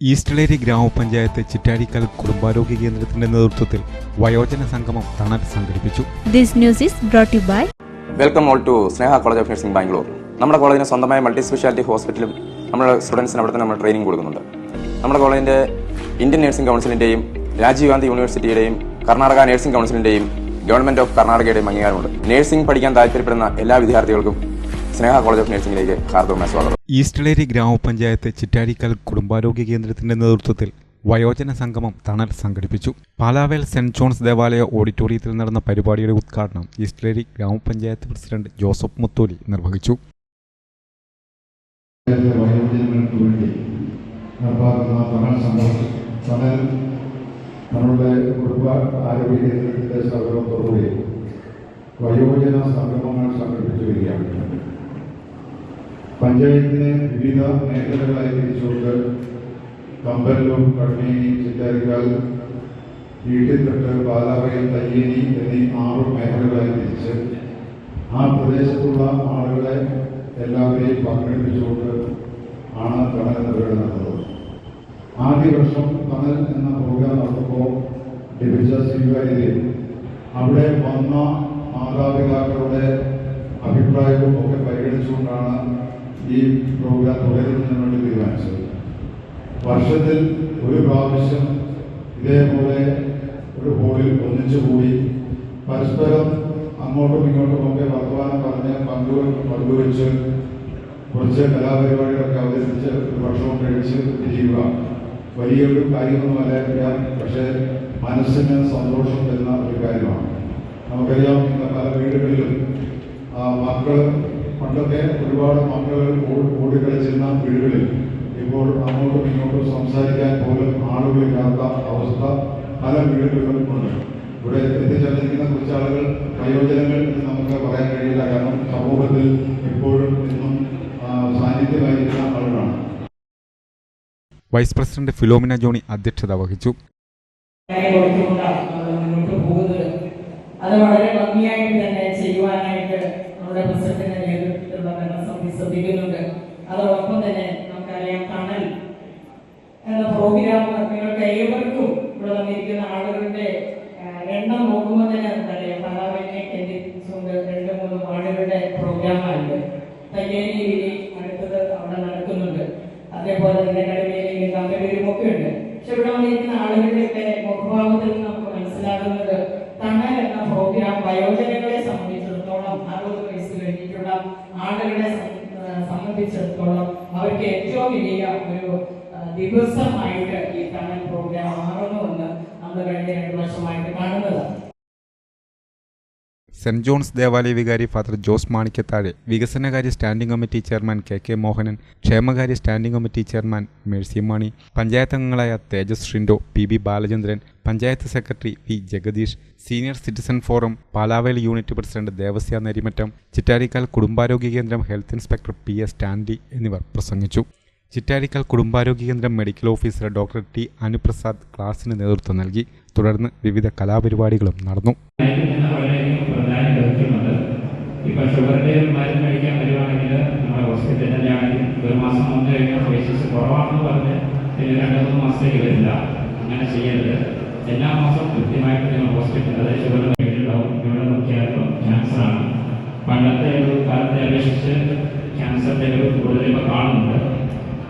ഈസ്റ്റ്ലേരി ഗ്രാമപഞ്ചായത്ത് ചിറ്റാരിക്കൽ കുടുംബാരോഗ്യ കേന്ദ്രത്തിന്റെ നേതൃത്വത്തിൽ വയോജന സംഗമം തണൽ സംഘടിപ്പിച്ചു. This news is brought to you by welcome all to Sneha college of nursing Bangalore നമ്മുടെ കോളേജിന് സ്വന്തമായ മൾട്ടി സ്പെഷ്യാലിറ്റി ഹോസ്പിറ്റലും നമ്മുടെ സ്റ്റുഡൻസിന് അവിടെ നമ്മൾ ട്രെയിനിങ് കൊടുക്കുന്നുണ്ട്. നമ്മുടെ കോളേജിന്റെ ഇന്ത്യൻ നഴ്സിംഗ് കൗൺസിലിന്റെയും രാജീവ് ഗാന്ധി യൂണിവേഴ്സിറ്റിയുടെയും കർണാടക നഴ്സിംഗ് കൗൺസിലിന്റെയും ഗവൺമെന്റ് ഓഫ് കർണാടകയുടെയും അംഗീകാരമുണ്ട്. നഴ്സിംഗ് പഠിക്കാൻ താല്പര്യപ്പെടുന്ന എല്ലാ വിദ്യാർത്ഥികൾക്കും സ്നേഹ കോളേജ് ഓഫ് നഴ്സിംഗിലേക്ക് ഹാർദവമായ സ്വാഗതം. ഈസ്റ്റ്ലേരി ഗ്രാമപഞ്ചായത്ത് ചിറ്റാരിക്കൽ കുടുംബാരോഗ്യ കേന്ദ്രത്തിന്റെ നേതൃത്വത്തിൽ വയോജന സംഗമം തണൽ സംഘടിപ്പിച്ചു. പാലാവേൽ സെന്റ് ജോൺസ് ദേവാലയ ഓഡിറ്റോറിയത്തിൽ നടന്ന പരിപാടിയുടെ ഉദ്ഘാടനം ഈസ്റ്റ്ലേരി ഗ്രാമപഞ്ചായത്ത് പ്രസിഡന്റ് ജോസഫ് മുത്തോലി നിർവഹിച്ചു. നമ്മളുടെ കുടുംബ ആരോഗ്യ കേന്ദ്രത്തിന്റെ സഹകരണത്തോടുകൂടി വയോജന സംഗമങ്ങൾ സംഘടിപ്പിച്ചു വരികയാണ്. പഞ്ചായത്തിനെ വിവിധ മേഖലകളായി തിരിച്ചുകൊണ്ട് കമ്പല്ലൂർ കണ്ണേനി ചിറ്റാരിക്കാൽ വീട്ടിൽപ്പെട്ട് പാലാറയിൽ തയ്യേനി എന്നീ ആറ് മേഖലകളായി തിരിച്ച് ആ പ്രദേശത്തുള്ള ആളുകളെ എല്ലാവരെയും പങ്കെടുപ്പിച്ചുകൊണ്ട് ആണ് തണൽ പരിപാടി നടന്നത് ആദ്യ വർഷം തണൽ എന്ന പ്രോഗ്രാം നടത്തുമ്പോൾ ലഭിച്ച സ്വീകാര്യതയും അവിടെ വന്ന മാതാപിതാക്കളുടെ അഭിപ്രായവും ഒക്കെ പരിഗണിച്ചുകൊണ്ടാണ് ഈ പ്രോഗ്രാം തുടരുന്നതിന് വേണ്ടി തീരുമാനിച്ചത് വർഷത്തിൽ ഒരു പ്രാവശ്യം ഇതേപോലെ ഒരു ഹോളിൽ ഒന്നിച്ചു കൂടി പരസ്പരം അങ്ങോട്ടും ഒക്കെ വർത്തമാനം പറഞ്ഞ് പങ്കു പങ്കുവെച്ച് കുറച്ച് കലാപരിപാടികളൊക്കെ അവതരിപ്പിച്ച് ഒരു ഭക്ഷണം കഴിച്ച് പിരിയുക വലിയൊരു കാര്യമൊന്നുമല്ല പക്ഷേ മനസ്സിന് സന്തോഷം തരുന്ന ഒരു കാര്യമാണ്. നമുക്കറിയാം പല വീടുകളിലും മക്കൾ പണ്ടൊക്കെ ഒരുപാട് മക്കൾ ഓടി- കളിച്ചിരുന്ന വീടുകളിൽ ഇപ്പോൾ അങ്ങോട്ടും ഇങ്ങോട്ടും സംസാരിക്കാൻ പോലും ആളുകളില്ലാത്ത അവസ്ഥ പല വീടുകളിലും ഉണ്ട്. ഇവിടെ എത്തിച്ചേർന്നിരിക്കുന്ന കുറച്ച് ആളുകൾ പ്രയോജനങ്ങൾ എന്ന് നമുക്ക് പറയാൻ കഴിയില്ല. കാരണം സമൂഹത്തിൽ ഇപ്പോഴും ഇന്നും സാന്നിധ്യമായിരിക്കുന്ന ആളുകളാണ്. വൈസ് പ്രസിഡന്റ് ഫിലോമിന ജോണി അധ്യക്ഷത വഹിച്ചു. അത് വളരെ ഭംഗിയായിട്ട് തന്നെ ചെയ്യുവാനായിട്ട് നമ്മുടെ പ്രസിഡന്റിന്റെ നേതൃത്വത്തിലുള്ള ഭരണസമിതി ശ്രദ്ധിക്കുന്നുണ്ട്. അതോടൊപ്പം തന്നെ നമുക്കറിയാം തണൽ എന്ന പ്രോഗ്രാം നിങ്ങൾക്ക് ഏവർക്കും ഇവിടെ വന്നിരിക്കുന്ന ആളുകളുടെ എണ്ണം നോക്കുമ്പോൾ തന്നെ നമുക്കറിയാം പലാവനെ കേന്ദ്രീകരിച്ചുകൊണ്ട് രണ്ട് മൂന്ന് ആളുകളുടെ പ്രോഗ്രാമായിട്ട് തയ്യേരിയിലെ അടുത്തത് അവിടെ നടക്കുന്നുണ്ട്. അതേപോലെ തന്നെ കടുവേലിയിലും കമ്പനിയിലും ഒക്കെ ഉണ്ട് പക്ഷെ ഇവിടെ വന്നിരിക്കുന്ന ആളുകളുടെയൊക്കെ മുഖഭാവത്തിൽ നമുക്ക് മനസ്സിലാകുന്നത് തണൽ എന്ന പ്രോഗ്രാം വയോജനങ്ങളെ സംബന്ധിച്ചിടത്തോളം അറുപത് ആളുകളെ സംബന്ധിച്ചിടത്തോളം അവർക്ക് ഏറ്റവും വലിയ ഒരു ദിവസമായിട്ട് ഈ തണൽ പ്രോഗ്രാം മാറുന്നുവെന്ന് നമ്മൾ കഴിഞ്ഞ രണ്ട് വർഷമായിട്ട് കാണുന്നത്. സെന്റ് ജോൺസ് ദേവാലയ വികാരി ഫാദർ ജോസ് മാണിക്കത്താഴെ വികസനകാര്യ standing committee chairman K K Mohanan ക്ഷേമകാര്യ standing committee chairman Mercy Mani panchayat അംഗങ്ങളായ Tejas Shindo P B Balachandran panchayat secretary P Jagadeesh senior citizen forum Palavel unit president Devasya Narimattam Chittarikkal കുടുംബാരോഗ്യ കേന്ദ്രം health inspector P S Stanley എന്നിവർ പ്രസംഗിച്ചു. ചിറ്റാരിക്കാൽ കുടുംബാരോഗ്യ കേന്ദ്രം medical officer doctor T Anuprasad ക്ലാസിന് നേതൃത്വം നൽകി. തുടർന്ന് വിവിധ കലാപരിപാടികളും നടന്നു. നമ്മുടെ ഒരു മാസം കുറവാണെന്ന് പറഞ്ഞ് രണ്ട് മൂന്ന് മാസത്തേക്ക് വരില്ല അങ്ങനെ ചെയ്യരുത്. എല്ലാ മാസവും കൃത്യമായിട്ട് നിങ്ങൾ ഹോസ്പിറ്റൽ അതായത് ഷുഗർ ഉണ്ടാവും ഇവിടെ നോക്കിയാലും ക്യാൻസർ ആണ്. പണ്ടത്തെ ഒരു കാലത്തെ അപേക്ഷിച്ച് ക്യാൻസറിന്റെ ഒരു കൂടുതൽ ഇപ്പോൾ കാണുന്നുണ്ട്.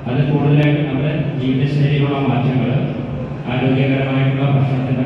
അത് കൂടുതലായിട്ട് നമ്മുടെ ജീവിതശൈലിയിലുള്ള മാറ്റങ്ങൾ ആരോഗ്യകരമായിട്ടുള്ള ഭക്ഷണത്തിന്റെ